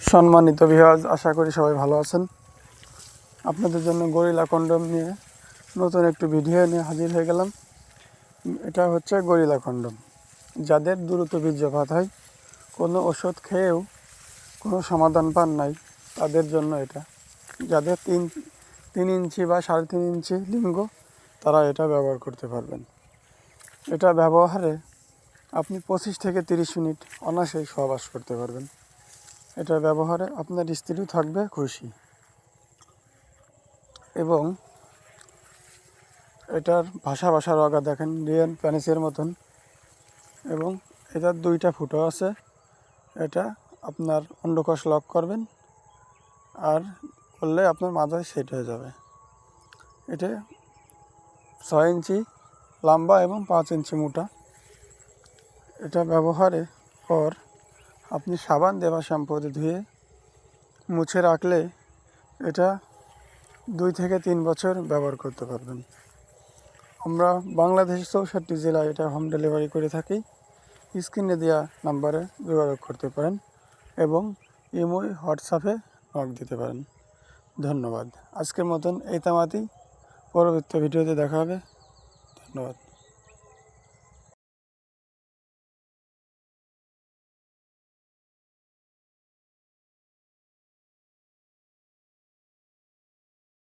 সম্মানিত বিহাজ আশা করি সবাই ভালো আছেন। আপনাদের জন্য গরিলা কন্ডম নিয়ে নতুন একটু ভিডিও নিয়ে হাজির হয়ে গেলাম। এটা হচ্ছে গরিলা কন্ডম। যাদের দ্রুত বীর্যপাত হয়, কোনো ওষুধ খেয়েও কোনো সমাধান পান নাই, তাদের জন্য এটা। যাদের তিন তিন ইঞ্চি বা সাড়ে তিন ইঞ্চি লিঙ্গ, তারা এটা ব্যবহার করতে পারবেন। এটা ব্যবহারে আপনি পঁচিশ থেকে তিরিশ মিনিট অনায়াসেই সহবাস করতে পারবেন। এটা ব্যবহারে আপনার স্ত্রী থাকবে খুশি। এবং এটার ভাষা ভাষা রগা দেখেন, রিয়ান প্যানিসের মতন। এবং এটার দুইটা ফুটো আছে। এটা আপনার অন্ডকোষ লক করবেন আর করলে আপনার মাথায় সেট হয়ে যাবে। এটা ছয় ইঞ্চি লম্বা এবং পাঁচ ইঞ্চি মোটা। এটা ব্যবহারের পর আপনি সাবান দেওয়া শ্যাম্পু দিয়ে ধুয়ে মুছে রাখলে এটা দুই থেকে তিন বছর ব্যবহার করতে পারবেন। আমরা বাংলাদেশ চৌষট্টি জেলায় এটা হোম ডেলিভারি করে থাকি। স্ক্রিনে দেওয়া নাম্বারে যোগাযোগ করতে পারেন এবং ইমোই হোয়াটসঅ্যাপে নক দিতে পারেন। ধন্যবাদ। আজকের মতন এই তামাতি। পরবর্তী ভিডিওতে দেখা হবে। ধন্যবাদ।